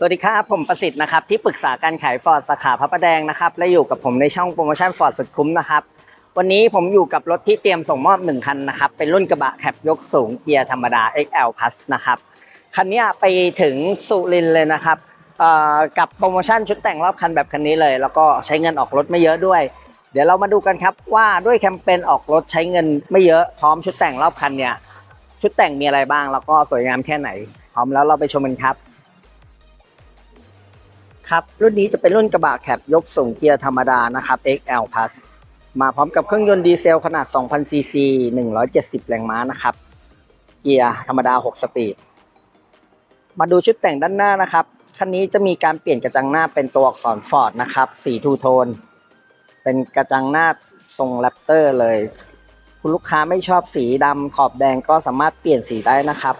สวัสดีครับ ผมประสิทธิ์นะครับ ที่ปรึกษาการขายฟอร์ดสาขาพระประแดงนะครับ และอยู่กับผมในช่องโปรโมชั่นฟอร์ดสุดคุ้มนะครับ วันนี้ผมอยู่กับรถที่เตรียมส่งมอบหนึ่งคันนะครับ เป็นรุ่นกระบะแคปยกสูงเกียร์ธรรมดา XL Plus นะครับ คันนี้ไปถึงสุรินเลยนะครับกับโปรโมชั่นชุดแต่งรอบคันแบบคันนี้เลย แล้วก็ใช้เงินออกรถไม่เยอะด้วย เดี๋ยวเรามาดูกันครับว่าด้วยแคมเปญออกรถใช้เงินไม่เยอะพร้อมชุดแต่งรอบคันเนี่ยชุดแต่งมีอะไรบ้างแล้วก็สวยงามแค่ไหน พร้อมแล้วเราไปชมกันครับ ครับ รุ่นนี้จะเป็นรุ่นกระบะแคปยกสูงเกียร์ธรรมดานะครับ XL Plus มาพร้อมกับเครื่องยนต์ดีเซลขนาด 2,000 ซีซี 170 แรงม้านะครับ เกียร์ธรรมดา 6 สปีด มาดูชุดแต่งด้านหน้านะครับ คันนี้จะมีการเปลี่ยนกระจังหน้าเป็นตัวอักษรฟอร์ดนะครับสีทูโทน เป็นกระจังหน้าทรงแรปเตอร์เลย คุณลูกค้าไม่ชอบสีดำขอบแดงก็สามารถเปลี่ยนสีได้นะครับ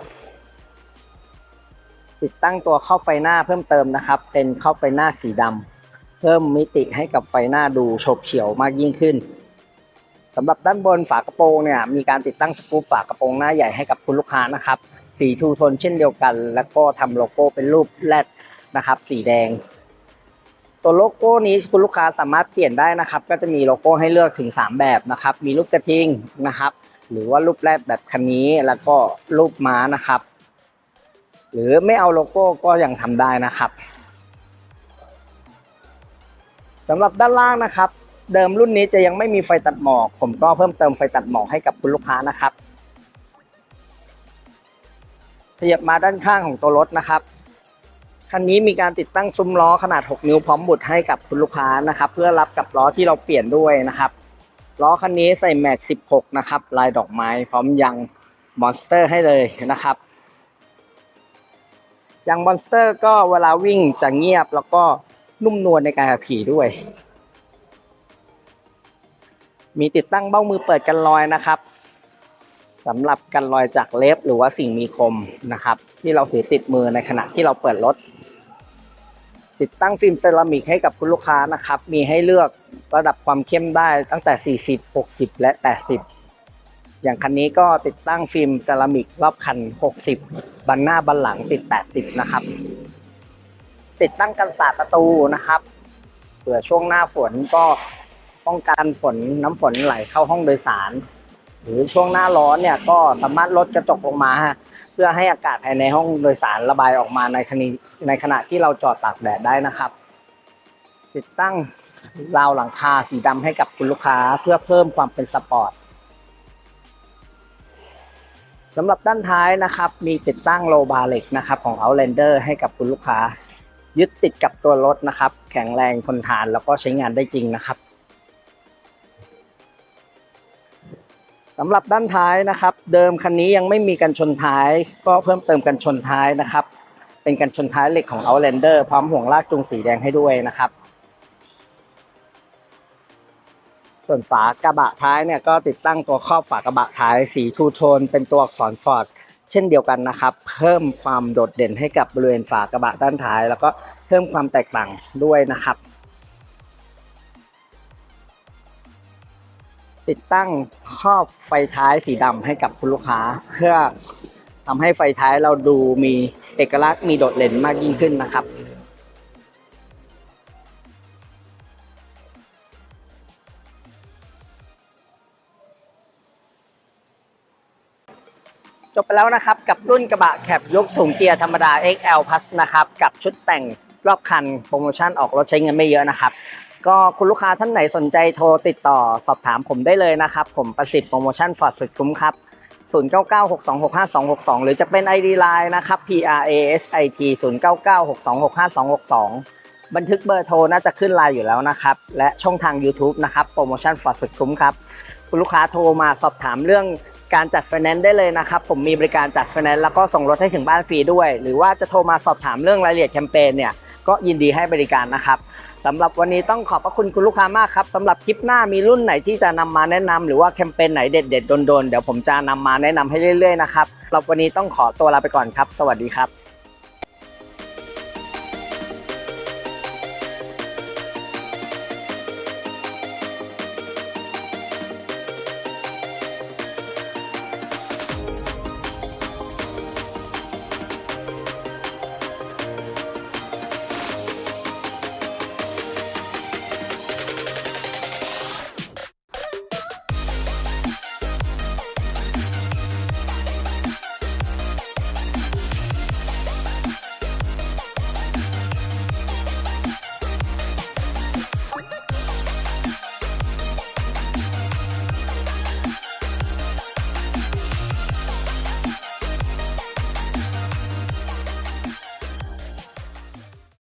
ติดตั้งตัวเข้าไฟหน้าเพิ่มเติมนะครับ เป็นเข้าไฟหน้าสีดำเพิ่มมิติให้กับไฟหน้าดูโฉบเฉียวมากยิ่งขึ้นสำหรับด้านบนฝากระโปรงเนี่ยมีการติดตั้งสกรูปฝากระโปรงหน้าใหญ่ให้กับคุณลูกค้านะครับสีทูโทนเช่นเดียวกัน แล้วก็ทำโลโก้เป็นรูปแรดนะครับ สีแดง ตัวโลโก้นี้คุณลูกค้าสามารถเปลี่ยนได้นะครับ ก็จะมีโลโก้ให้เลือกถึง 3 แบบนะครับ มีรูปกระทิงนะครับ หรือว่ารูปแรดแบบคันนี้แล้วก็รูปม้านะครับ หรือไม่เอาโลโก้ก็ยังทำได้นะครับสำหรับด้านล่างนะครับ เดิมรุ่นนี้จะยังไม่มีไฟตัดหมอก ผมก็เพิ่มเติมไฟตัดหมอกให้กับคุณลูกค้านะครับขยับมาด้านข้างของตัวรถนะครับคันนี้มีการติดตั้งซุ้มล้อขนาด 6 นิ้วพร้อมบุดให้กับคุณลูกค้านะครับ เพื่อรับกับล้อที่เราเปลี่ยนด้วยนะครับล้อคันนี้ใส่แม็ก 16 นะครับ ลายดอกไม้พร้อมยางมอนสเตอร์ให้เลยนะครับ อย่างมอนสเตอร์ก็เวลาวิ่งจะเงียบแล้วก็นุ่มนวลในการขับขี่ด้วย มีติดตั้งเบ้ามือเปิดกันรอยนะครับสำหรับกันรอยจากเล็บหรือว่าสิ่งมีคมนะครับ ที่เราถือติดมือในขณะที่เราเปิดรถ ติดตั้งฟิล์มเซรามิกให้กับคุณลูกค้านะครับ มีให้เลือกระดับความเข้มได้ตั้งแต่ 40 60 และ 80 อย่างคันนี้ก็ติดตั้งฟิล์มเซรามิกรอบคัน 60 บันหน้าบันหลังติด 80 นะครับ ติดตั้งกันสาดประตูนะครับเผื่อช่วงหน้าฝนก็ป้องกันฝนน้ำฝนไหลเข้าห้องโดยสาร หรือช่วงหน้าร้อนเนี่ยก็สามารถลดกระจกลงมาเพื่อให้อากาศภายในห้องโดยสารระบายออกมาในขณะในขณะที่เราจอดตากแดดได้นะครับ ติดตั้งราวหลังคาสีดำให้กับคุณลูกค้าเพื่อเพิ่มความเป็นสปอร์ต สำหรับด้านท้ายนะครับ มีติดตั้งโลบาร์เหล็กนะครับของ Outlander ให้กับคุณลูกค้า ยึดติดกับตัวรถนะครับ แข็งแรงทนทานแล้วก็ใช้งานได้จริงนะครับสำหรับด้านท้ายนะครับ เดิมคันนี้ยังไม่มีกันชนท้าย ก็เพิ่มเติมกันชนท้ายนะครับ เป็นกันชนท้ายเหล็กของ Outlander พร้อมห่วงลากจูงสีแดงให้ด้วยนะครับ ส่วนฝากระบะท้ายเนี่ยก็ติดตั้งตัวครอบฝากระบะท้ายสีทูโทนเป็นตัวอักษรฟอร์ดเช่นเดียวกันนะครับ เพิ่มความโดดเด่นให้กับบริเวณฝากระบะด้านท้าย แล้วก็เพิ่มความแตกต่างด้วยนะครับ ติดตั้งครอบไฟท้ายสีดำให้กับคุณลูกค้า เพื่อทำให้ไฟท้ายเราดูมีเอกลักษณ์มีโดดเด่นมากยิ่งขึ้นนะครับ จบไปแล้วนะครับ กับรุ่นกระบะแคปยกสูงเกียร์ธรรมดา XL Plus นะครับ กับชุดแต่งรอบคันโปรโมชั่นออกรถใช้เงินไม่เยอะนะครับ ก็คุณลูกค้าท่านไหนสนใจโทรติดต่อสอบถามผมได้เลยนะครับ ผมประสิทธิ์โปรโมชั่นฟอร์ดสุดคุ้มครับ 0996265262 หรือจะเป็น ID Line นะครับ PRASIT 0996265262 บันทึกเบอร์โทรน่าจะขึ้นไลน์อยู่แล้วนะครับ และช่องทาง YouTube นะครับโปรโมชั่นฟอร์ดสุดคุ้มครับคุณลูกค้าโทรมาสอบถามเรื่อง การจัดไฟแนนซ์ได้เลยนะครับ ผมมีบริการจัดไฟแนนซ์แล้วก็ส่งรถให้ถึงบ้านฟรีด้วย หรือว่าจะโทรมาสอบถามเรื่องรายละเอียดแคมเปญเนี่ยก็ยินดีให้บริการนะครับสำหรับวันนี้ต้องขอบพระคุณคุณลูกค้ามากครับสำหรับคลิปหน้ามีรุ่นไหนที่จะนำมาแนะนำหรือว่าแคมเปญไหนเด็ดๆโดนๆเดี๋ยวผมจะนำมาแนะนำให้เรื่อยๆนะครับสำหรับวันนี้ต้องขอตัวลาไปก่อนครับ สวัสดีครับ